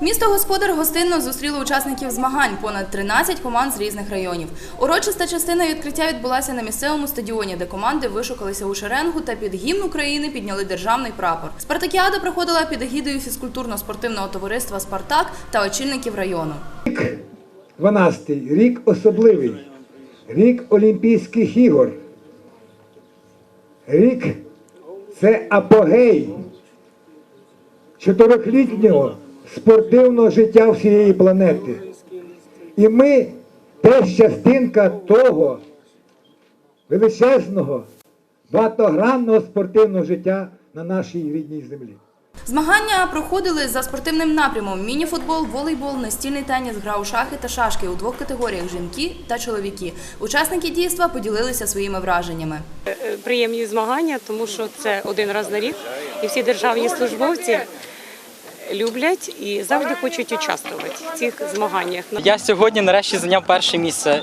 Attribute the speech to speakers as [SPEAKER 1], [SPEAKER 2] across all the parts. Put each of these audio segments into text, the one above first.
[SPEAKER 1] Місто господар гостинно зустріло учасників змагань понад 13 команд з різних районів. Урочиста частина відкриття відбулася на місцевому стадіоні, де команди вишукалися у шеренгу та під гімн України підняли державний прапор. Спартакіада проходила під егідою фізкультурно-спортивного товариства Спартак та очільників району.
[SPEAKER 2] 12 рік особливий, рік Олімпійських ігор. Рік це апогей чотирьохлітнього спортивного життя всієї планети. І ми теж частинка того величезного, багатогранного спортивного життя на нашій рідній землі.
[SPEAKER 1] Змагання проходили за спортивним напрямом: мініфутбол, волейбол, настільний теніс, гра у шахи та шашки у двох категоріях жінки та чоловіки. Учасники дійства поділилися своїми враженнями.
[SPEAKER 3] Приємні змагання, тому що це один раз на рік, і всі державні службовці люблять і завжди хочуть участвувати в цих змаганнях.
[SPEAKER 4] Я сьогодні нарешті зайняв перше місце.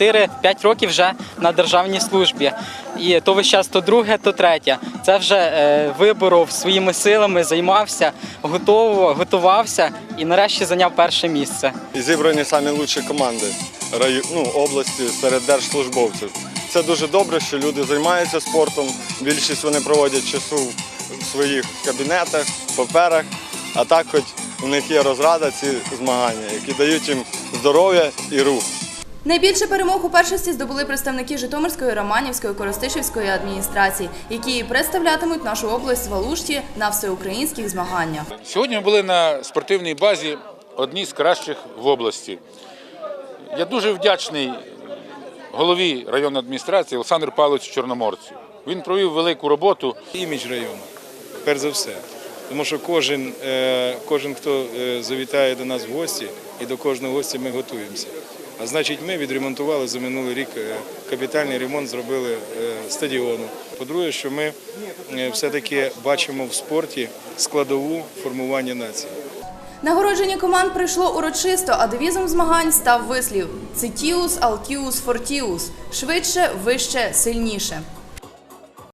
[SPEAKER 4] 4-5 років вже на державній службі. І то весь час то друге, то третє. Це вже е, виборов своїми силами, займався, готово, готувався і нарешті зайняв перше місце.
[SPEAKER 5] і зібрані самі лучші команди раю- ну, області серед держслужбовців. Це дуже добре, що люди займаються спортом. Більшість вони проводять часу в своїх кабінетах, паперах, а так хоч у них є розрада ці змагання, які дають їм здоров'я і рух.
[SPEAKER 1] Найбільше перемог у першості здобули представники Житомирської, Романівської, Коростишівської адміністрації, які представлятимуть нашу область в Алушті на всеукраїнських змаганнях.
[SPEAKER 6] Сьогодні ми були на спортивній базі одній з кращих в області. Я дуже вдячний голові районної адміністрації Олександру Павловичу Чорноморцю. Він провів велику роботу.
[SPEAKER 7] імідж району, перш за все. Тому що кожен, е, кожен хто е, завітає до нас в гості, і до кожного гостя ми готуємося. А значить, ми відремонтували за минулий рік е, капітальний ремонт, зробили стадіону. По-друге, що ми все-таки бачимо в спорті складову формування нації.
[SPEAKER 1] Нагородження команд прийшло урочисто, а девізом змагань став вислів Цитіус, Алтіус, Фортіус швидше, вище, сильніше.